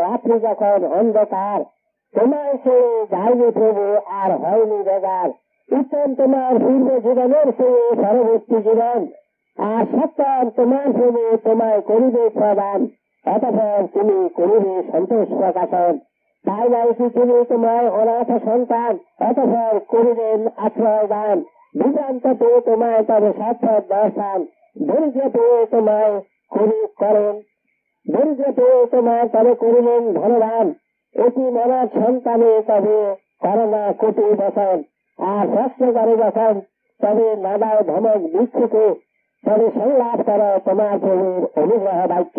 রাত্রি যখন অন্ধকার তোমার সে যায়নি প্রভু আর হয়নি বেগার উত্তম তোমার পূর্ব জীবনের সে পরবর্তী জীবন আর সত্তম তোমার প্রভু তোমায় করিবে প্রদান অতঃপর তুমি করিবে সন্তোষ প্রকাশন তাই নাই কি তিনি তোমার অনাথ সন্তান অতঃপর করিবেন আশ্রয় দান। বিভ্রান্ত পেয়ে তোমায় তবে সার্থক দর্শন, ধৈর্য পেয়ে তোমায় করি করেন ধৈর্য পেয়ে তোমার তবে করিলেন ধনবান অতি মনার সন্তানে তবে করোনা কোটি বসন, আর প্রশ্ন করে যখন তবে নাদাও ধমক দিচ্ছুকে তবে সংলাপ করো তোমার প্রভুর অনুগ্রহ বাক্য।